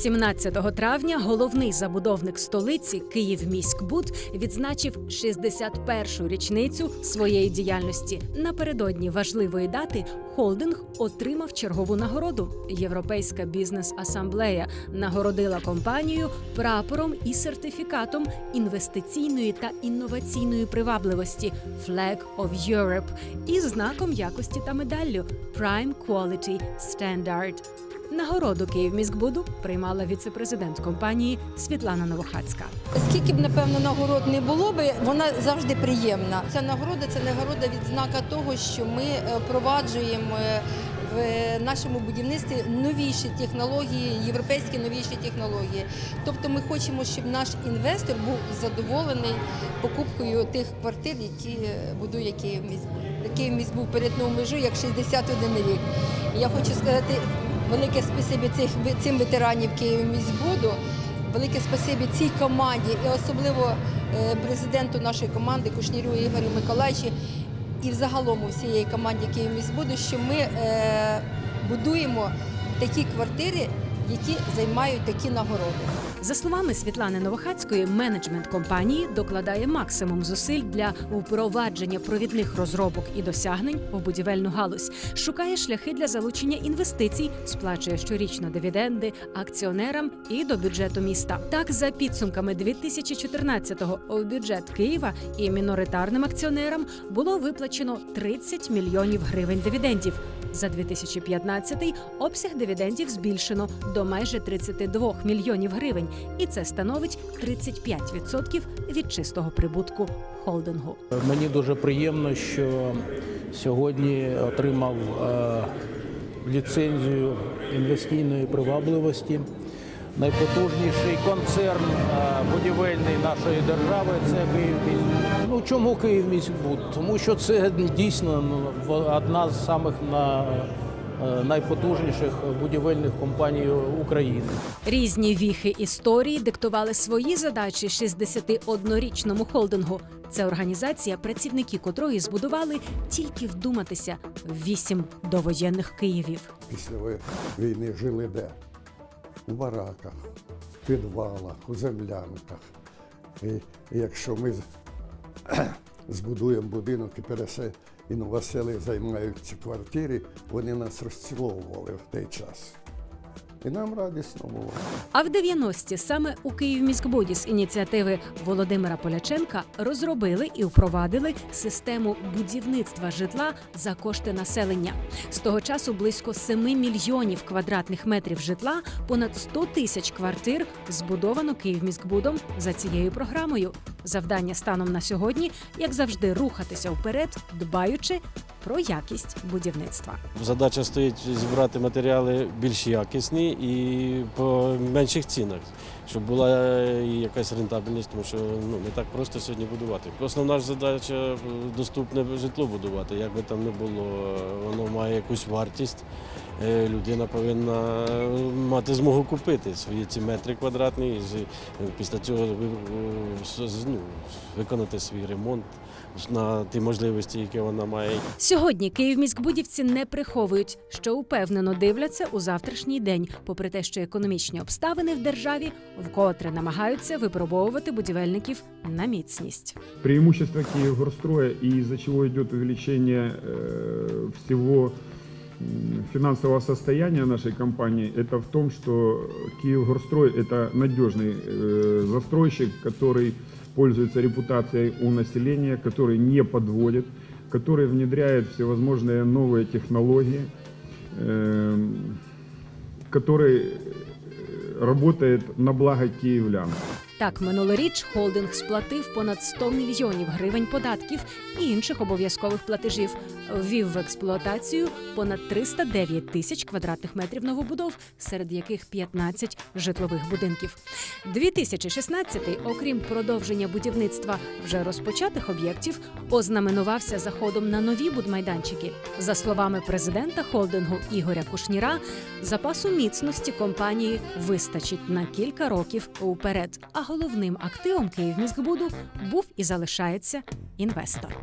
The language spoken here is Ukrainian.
17 травня головний забудовник столиці Київміськбуд відзначив 61-шу річницю своєї діяльності. Напередодні важливої дати холдинг отримав чергову нагороду. Європейська бізнес-асамблея нагородила компанію прапором і сертифікатом інвестиційної та інноваційної привабливості Flag of Europe і знаком якості та медаллю Prime Quality Standard. Нагороду Київміськбуду приймала віце-президент компанії Світлана Новохацька. Скільки б напевно нагород не було би, вона завжди приємна. Ця нагорода це нагорода відзнака того, що ми е, впроваджуємо е, в нашому будівництві новіші технології, європейські новіші технології. Тобто ми хочемо, щоб наш інвестор був задоволений покупкою тих квартир, які е, будує Київміськбуд. Київміськбуд перетнув межу як 61 рік. Я хочу сказати велике спасибі цих цим ветеранів Київміськбуду. Велике спасибі цій команді і особливо е, президенту нашої команди Кушнірю Ігорю Миколаївичу і взагалом усієї команді Київміськбуду, що ми е, будуємо такі квартири, які займають такі нагороди. За словами Світлани Новохацької, менеджмент компанії докладає максимум зусиль для впровадження провідних розробок і досягнень в будівельну галузь, шукає шляхи для залучення інвестицій, сплачує щорічно дивіденди акціонерам і до бюджету міста. Так, за підсумками 2014-го у бюджет Києва і міноритарним акціонерам було виплачено 30 мільйонів гривень дивідендів. За 2015-й обсяг дивідендів збільшено до майже 32 мільйонів гривень, і це становить 35% від чистого прибутку холдингу. Мені дуже приємно, що сьогодні отримав е, ліцензію інвестиційної привабливості. Найпотужніший концерн е, будівельний нашої держави це Київміськбуд. Ну чому Київміськбуд? Тому що це дійсно ну, одна з самих на, найпотужніших будівельних компаній України. Різні віхи історії диктували свої задачі 61-річному холдингу. Це організація, працівники котрої збудували тільки вдуматися вісім довоєнних Київів. після війни жили де? У бараках, в підвалах, у землянках. І якщо ми з- збудуємо будинок і пересе і новосели займають ці квартири, вони нас розціловували в той час. І нам радісно було. А в 90-ті саме у Київміськбуді з ініціативи Володимира Поляченка розробили і впровадили систему будівництва житла за кошти населення. З того часу близько 7 мільйонів квадратних метрів житла, понад 100 тисяч квартир збудовано Київміськбудом за цією програмою. Завдання станом на сьогодні, як завжди, рухатися вперед, дбаючи про якість будівництва. Задача стоїть зібрати матеріали більш якісні і по менших цінах, щоб була якась рентабельність, тому що ну не так просто сьогодні будувати. Основна ж задача е, доступне житло будувати. Як би там не було, воно має якусь вартість. Е, Людина повинна е, мати змогу купити свої ці метри квадратні, і після цього е, ну, виконати свій ремонт на ті можливості, які вона має. Сьогодні київміськбудівці не приховують, що упевнено дивляться у завтрашній день, попри те, що економічні обставини в державі вкотре намагаються випробовувати будівельників на міцність. Преимущество Киевгорстроя и из-за чего идет увеличение э, всего м, финансового состояния нашей компании, это в том, что Киевгорстрой это надежный э, застройщик, который пользуется репутацией у населения, который не подводит, который внедряет всевозможные новые технологии, эм, который э, работает на благо киевлян. Так, минулоріч холдинг сплатив понад 100 мільйонів гривень податків і інших обов'язкових платежів. Ввів в експлуатацію понад 309 тисяч квадратних метрів новобудов, серед яких 15 житлових будинків. 2016-й, окрім продовження будівництва вже розпочатих об'єктів, ознаменувався заходом на нові будмайданчики. За словами президента холдингу Ігоря Кушніра, запасу міцності компанії вистачить на кілька років уперед. Головним активом Київміськбуду був і залишається інвестор.